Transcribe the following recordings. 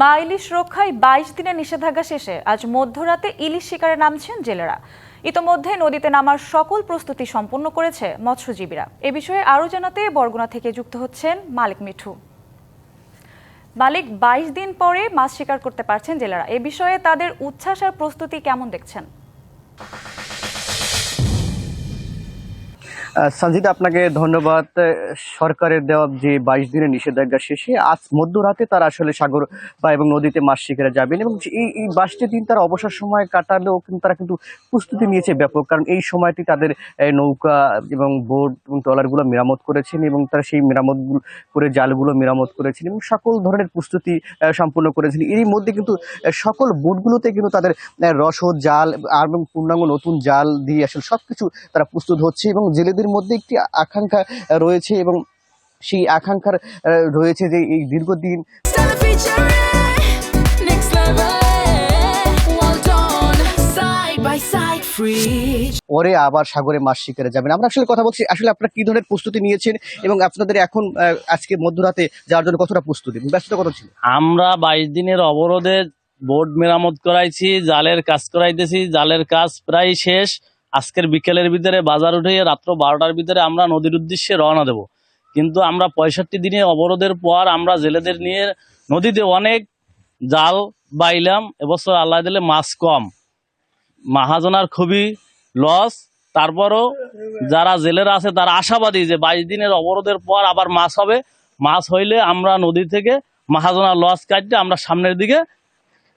মা ইলিশ রক্ষায় বাইশ দিনের নিষেধাজ্ঞা শেষে আজ মধ্যরাতে ইলিশ শিকারে নামছেন জেলেরা। ইতোমধ্যে নদীতে নামার সকল প্রস্তুতি সম্পন্ন করেছে মৎস্যজীবীরা। এ বিষয়ে আরও জানাতে বরগুনা থেকে যুক্ত হচ্ছেন মালিক মিঠু। মালিক, বাইশ দিন পরে মাছ শিকার করতে পারছেন জেলেরা। এ বিষয়ে তাদের উচ্ছ্বাস আর প্রস্তুতি কেমন দেখছেন? সঞ্জিতা আপনাকে ধন্যবাদ। সরকারের দেওয়া যে বাইশ দিনের নিষেধাজ্ঞা শেষে আজ মধ্যরাতে তারা আসলে সাগর বা এবং নদীতে মাছ শিখেরা যাবেন এবং এই এই বাইশটি দিন তারা অবসর সময় কাটালেও কিন্তু তারা কিন্তু প্রস্তুতি নিয়েছে ব্যাপক, কারণ এই সময়টি তাদের নৌকা এবং বোট এবং ট্রলারগুলো মেরামত করেছেন এবং তারা সেই মেরামত করে জালগুলো মেরামত করেছেন এবং সকল ধরনের প্রস্তুতি সম্পূর্ণ করেছেন। এরই মধ্যে কিন্তু সকল বোটগুলোতে কিন্তু তাদের রসদ, জাল আর এবং পূর্ণাঙ্গ নতুন জাল দিয়ে আসলে সব কিছু তারা প্রস্তুত হচ্ছে এবং জেলেদের মধ্যে একটি আকাঙ্ক্ষা রয়েছে এবং সেই আকাঙ্ক্ষার রয়েছে যে এই দীর্ঘদিন. পরে আবার সাগরে মাছ শিকারে যাবেন। আমরা আসলে কথা বলছি আসলে আপনারা কি ধরনের প্রস্তুতি নিয়েছেন এবং আপনাদের এখন আহ, আজকে মধ্যরাতে যাওয়ার জন্য কতটা প্রস্তুতি? ব্যস্ততা কত ছিল? আমরা বাইশ দিনের অবরোধে বোর্ড মেরামত করাইছি জালের কাজ করাইতেছি জালের কাজ প্রায় শেষ। আজকের বিকেলের ভিতরে বাজার উঠে রাত্র বারোটার ভিতরে আমরা নদীর উদ্দেশ্যে রওনা দেব। কিন্তু আমরা পঁয়ষট্টি দিনে অবরোধের পর আমরা জেলেদের নিয়ে নদীতে অনেক জাল বাইলাম, এবছর আল্লাহ দিলে মাছ কম। মাহাজনার খুবই লস তারপরও যারা জেলেরা আছে তারা আশাবাদী যে বাইশ দিনের অবরোধের পর আবার মাছ হবে। মাছ হইলে আমরা নদী থেকে মাহাজনার লস কাটতে আমরা সামনের দিকে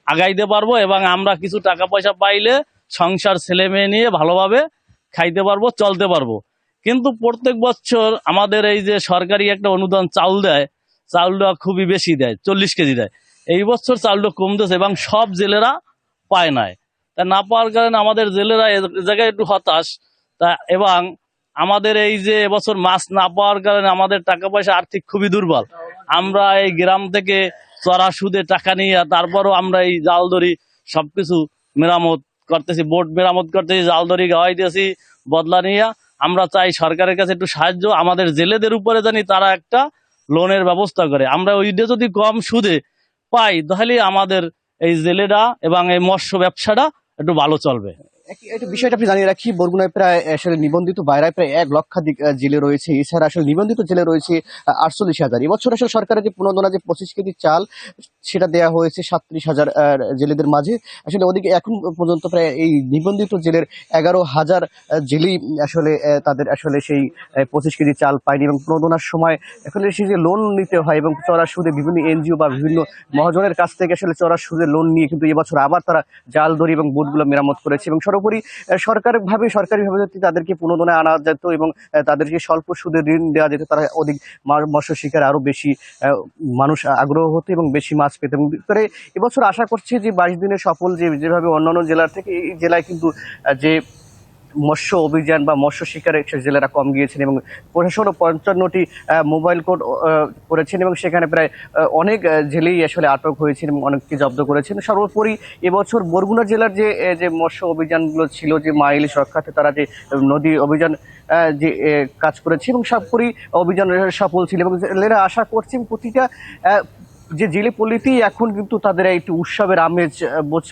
আগাইতে পারব এবং আমরা কিছু টাকা পয়সা পাইলে সংসার ছেলে মেয়ে নিয়ে ভালোভাবে খাইতে পারব, চলতে পারব। কিন্তু প্রত্যেক বছর আমাদের এই যে সরকারি একটা অনুদান চাউল দেয়, চাউলটা খুবই বেশি দেয়, চল্লিশ কেজি দেয়। এই বছর চাউলটা কমতেছে এবং সব জেলেরা পায় নাই। তা না পাওয়ার কারণে আমাদের জেলেরা জায়গায় একটু হতাশ। তা এবং আমাদের এই যে এবছর মাছ না পাওয়ার কারণে আমাদের টাকা পয়সা আর্থিক খুবই দুর্বল। আমরা এই গ্রাম থেকে চড়া সুদে টাকা নিয়ে তারপরও আমরা এই জাল দড়ি সবকিছু মেরামত করতেছি বোট মেরামত করতেছি, জাল দড়ি গাওয়াইতেছি, বদলা নিয়ে আমরা চাই সরকারের কাছে একটু সাহায্য, আমাদের জেলেদের উপরে জানি তারা একটা লোনের ব্যবস্থা করে। আমরা ওইটা যদি কম সুদে পাই, তাহলে আমাদের এই জেলেরা এবং এই মৎস্য ব্যবসাটা একটু ভালো চলবে। একটা বিষয়টা আপনি জানিয়ে রাখি, বরগুনায় প্রায় আসলে নিবন্ধিত বাইরায় প্রায় এক লক্ষাধিক জেলে রয়েছে। এছাড়া আসলে নিবন্ধিত জেলে রয়েছে আটচল্লিশ হাজার। এবছর আসলে সরকারের যে প্রণোদনা যে পঁচিশ কেজি চাল, সেটা দেওয়া হয়েছে সাতত্রিশ হাজার জেলেদের মাঝে। আসলে ওদিকে এখন পর্যন্ত প্রায় এই নিবন্ধিত জেলের এগারো হাজার জেলেই আসলে তাদের আসলে সেই পঁচিশ কেজি চাল পায়নি এবং প্রণোদনার সময় আসলে সেই যে লোন নিতে হয় এবং চড়া সুদে বিভিন্ন এনজিও বা বিভিন্ন মহাজনের কাছ থেকে আসলে চড়া সুদে লোন নিয়ে কিন্তু এবছর আবার তারা জাল দড়ি এবং বোটগুলো মেরামত করেছে এবং সর্বোপরি সরকারভাবে সরকারিভাবে যদি তাদেরকে পুনর্দনায় আনা যেত এবং তাদেরকে স্বল্প সুদে ঋণ দেওয়া যেত, তারা অধিক মৎস্য শিকার আরও বেশি মানুষ আগ্রহ হতো এবং বেশি মাছ পেত। এবং করে এবছর আশা করছি যে বাইশ দিনে সফল যে, যেভাবে অন্যান্য জেলার থেকে, এই জেলায় কিন্তু যে মৎস্য অভিযান বা মৎস্য শিকারে জেলেরা কম গিয়েছেন এবং প্রশাসনও পঞ্চান্নটি মোবাইল কোড করেছেন এবং সেখানে প্রায় অনেক জেলেই আসলে আটক হয়েছেন এবং অনেককে জব্দ করেছেন। সর্বোপরি এবছর বরগুনা জেলার যে যে মৎস্য অভিযানগুলো ছিল, যে মা ইলিশ রক্ষার্থে তারা যে নদী অভিযান যে কাজ করেছে এবং সবপরি অভিযান সফল ছিল এবং জেলেরা আশা করছেন প্রতিটা যে জেলে পল্লীতেই এখন কিন্তু তাদের একটি উৎসবের আমেজ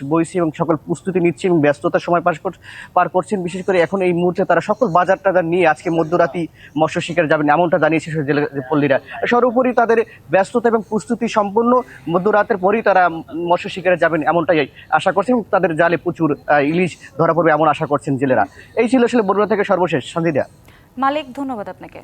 বইছে এবং সকল প্রস্তুতি নিচ্ছে এবং ব্যস্ততার সময় কর- পার করছেন। বিশেষ করে এখন এই মুহূর্তে তারা সকল বাজার টাজার নিয়ে আজকে মধ্যরাতি মৎস্য শিকার যাবেন এমনটা জানিয়েছে জেলে পল্লীরা। সর্বোপরি তাদের ব্যস্ততা এবং প্রস্তুতি সম্পন্ন মধ্যরাতের পরেই তারা মৎস্য শিকারে যাবেন এমনটাই আশা করছেন তাদের জালে প্রচুর ইলিশ ধরা পড়বে এমন আশা করছেন জেলেরা। এই ছিল আসলে বরুণা থেকে সর্বশেষ। সন্ধিদা মালিক, ধন্যবাদ আপনাকে।